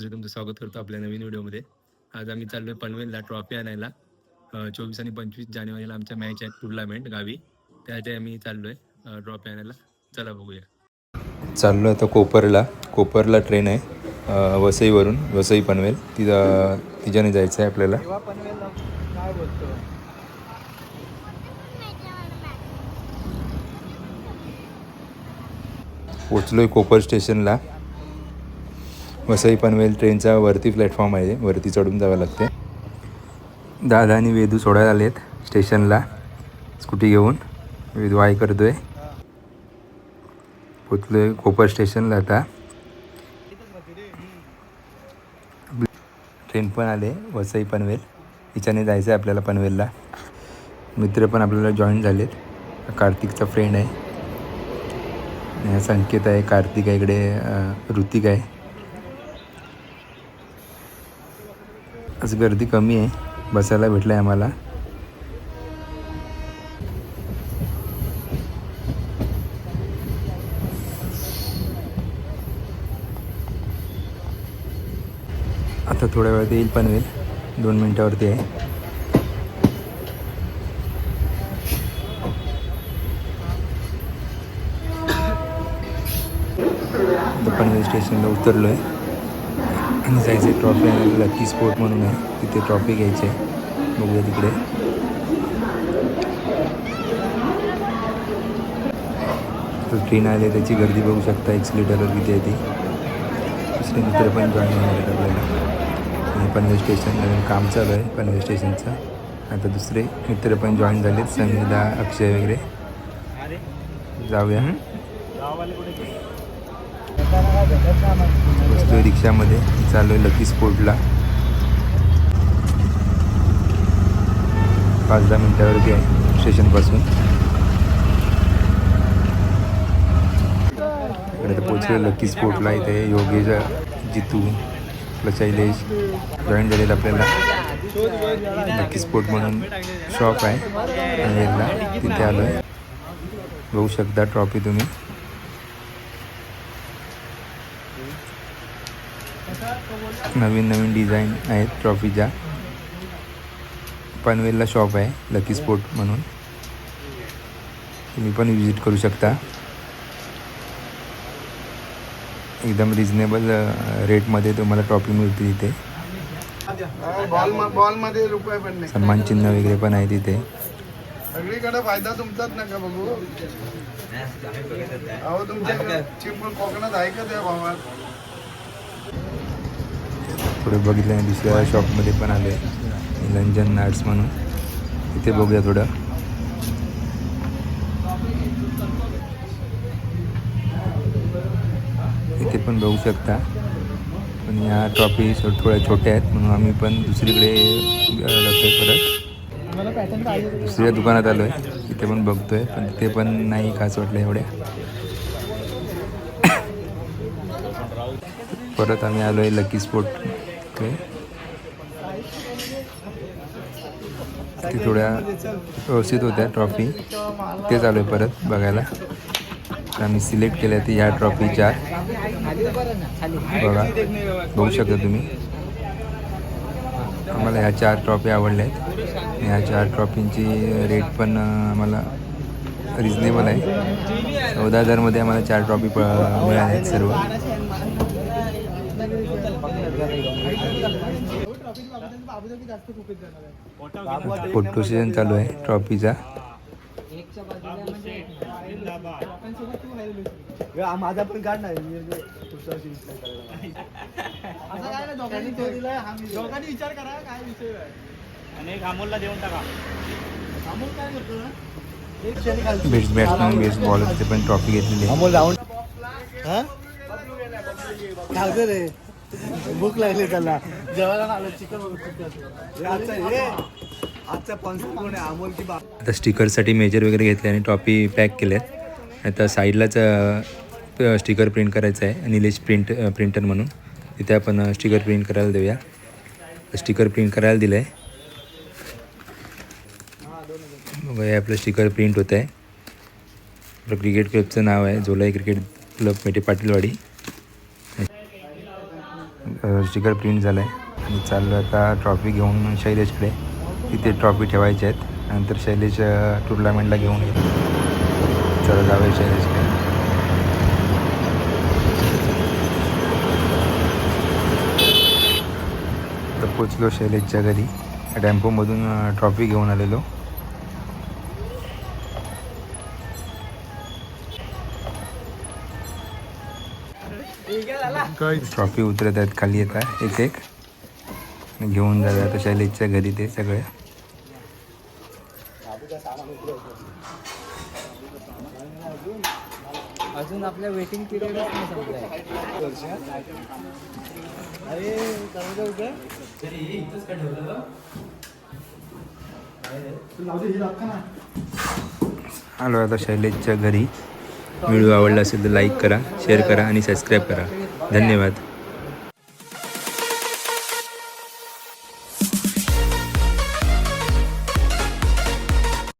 बोचरे तुमचं स्वागत करतो आपल्या नवीन व्हिडिओमध्ये. आज आम्ही चाललोय पनवेलला ट्रॉफी आणायला. चोवीस आणि पंचवीस जानेवारीला आमच्या मॅच आहेत टुर्नामेंट गावी. त्यासाठी आम्ही चाललोय ट्रॉफी आणायला. चला बघूया. चाललो आता कोपरला. कोपरला ट्रेन आहे वसईवरून वसई पनवेल. तिथं तिच्याने जायचं आहे आपल्याला पोचलो आहे कोपर स्टेशनला. वसई पनवेल ट्रेनचा वरती प्लॅटफॉर्म आहे. वरती चढून जावं लागते दादा आणि वेदू सोडायला आलेत स्टेशनला. स्कूटी घेऊन. वेदू आय आहे पोचलो आहे कोपर स्टेशनला आता. ट्रेन पण आले वसई पनवेल. हिच्याने जायचं आहे आपल्याला पनवेलला. मित्र पण आपल्याला जॉईन झालेत. कार्तिकचा फ्रेंड आहे. संकेत आहे. कार्तिक आहे इकडे ऋतिक आहे. आज गर्दी कमी आहे. बसायला भेटलं आहे आम्हाला. आता थोड्या वेळात येईल पनवेल दोन मिनटावरती आहे. पनवेल स्टेशनला उतरलो आहे आणि जायचं आहे ट्रॉफी आणायला लकी स्पोर्ट म्हणून आहे. तिथे ट्रॉफी घ्यायची आहे. बघूया तिकडे. तर ट्रेन आले त्याची गर्दी बघू शकता. एक्सिलेटरवर किती आहे ती. दुसरे मित्र पण जॉईन होणार आहेत आपल्याला. आणि पनवेल स्टेशन नवीन काम चालू आहे पनवेल स्टेशनचं आता दुसरे मित्र पण जॉईन झालेत संगीता अक्षय वगैरे. जाऊया. बसतोय रिक्षामध्ये. चालू आहे लकी स्पोर्टला पाच दहा मिनटावरती आहे स्टेशनपासून. इकडे पोचलो लकी स्पोर्टला इथे योगेश जितू आपला शैलेश. जॉईन झालेलं आपल्याला. लकी स्पोर्ट म्हणून शॉप आहे. तिथे आलो आहे बघू शकता ट्रॉफी तुम्ही. नवीन नवीन डिझाईन आहेत ट्रॉफीच्या. पनवेलला शॉप आहे लकी स्पोर्ट म्हणून. तुम्ही पण विजिट करू शकता. एकदम रिजनेबल रेटमध्ये तुम्हाला ट्रॉफी मिळते तिथे सन्मान चिन्ह वगैरे पण आहे तिथे. सगळीकडे फायदा तुमचाच नका बघू. अहो तुमच्या चिपळूण कोकणात आहे का त्या भावात पुढे बघितलं आणि दुसऱ्या शॉपमध्ये पण आले. निरंजन आर्ट्स म्हणून. तिथे बघूया थोडं. इथे पण बघू शकता. पण या ट्रॉफी थोड्या छोट्या आहेत म्हणून आम्ही पण दुसरीकडे जातोय परत. दुसऱ्या दुकानात आलो आहे तिथे पण बघतोय पण तिथे पण नाही खास वाटलं एवढ्या. परत आम्ही आलो आहे लकी स्पोर्ट ती थोड्या व्यवस्थित होत्या ट्रॉफी तेच आलो आहे परत बघायला. तर आम्ही सिलेक्ट केल्या ती ह्या ट्रॉफी चार. बघा बघू शकता तुम्ही. आम्हाला ह्या चार ट्रॉफी आवडल्या आहेत. ह्या चार ट्रॉफींची रेट पण आम्हाला रिजनेबल आहे. चौदा हजारमध्ये आम्हाला चार ट्रॉफी प मिळाल्या आहेत सर्व. फोटो सेशन चालू आहे ट्रॉफीचा माझा पण कार्ड नाही दोघांनी विचार करा काय विषय आणि अमोलला देऊन टाका. अमोल काय करतो बेस्ट बॅट्समॅन बेस्ट बॉलर ते पण ट्रॉफी घेतलेली. आहे अमोल राऊंड चालतं रे. भूक लागली त्याला. जेवायला आलं चिकन चिकन आजचा आता स्टिकरसाठी मेजर वगैरे घेतले आणि ट्रॉफी पॅक केले आता साईडलाच स्टिकर प्रिंट करायचं आहे. निलेश प्रिंट प्रिंटर म्हणून. तिथे आपण स्टिकर प्रिंट करायला देऊया. स्टिकर प्रिंट करायला दिलं आहे बघा हे आपलं स्टिकर प्रिंट होतं आहे. आपलं क्रिकेट क्लबचं नाव आहे. जोलाई क्रिकेट क्लब मेटे पाटीलवाडी. स्टिकर प्रिंट झालं आहे आणि चाललं आता ट्रॉफी घेऊन शैलेशकडे. तिथे ट्रॉफी ठेवायची आहेत. नंतर शैलेश टुर्नामेंटला घेऊन येईल. चला जाऊया शैलेशकडे तर पोचलो शैलेशच्या घरी. टेम्पोमधून ट्रॉफी घेऊन आलेलो. ट्रॉफी उतरत आहेत खाली येतात एक एक घेऊन जातात तर शैलेशच्या घरी ते सगळे. अजून आपल्या वेटिंग पिरियड नाही संपलाय. अरे चालू आलो आता शैलेशच्या घरी. व्हिडिओ आवडला असेल तर लाईक करा शेअर करा आणि सबस्क्राईब करा. धन्यवाद.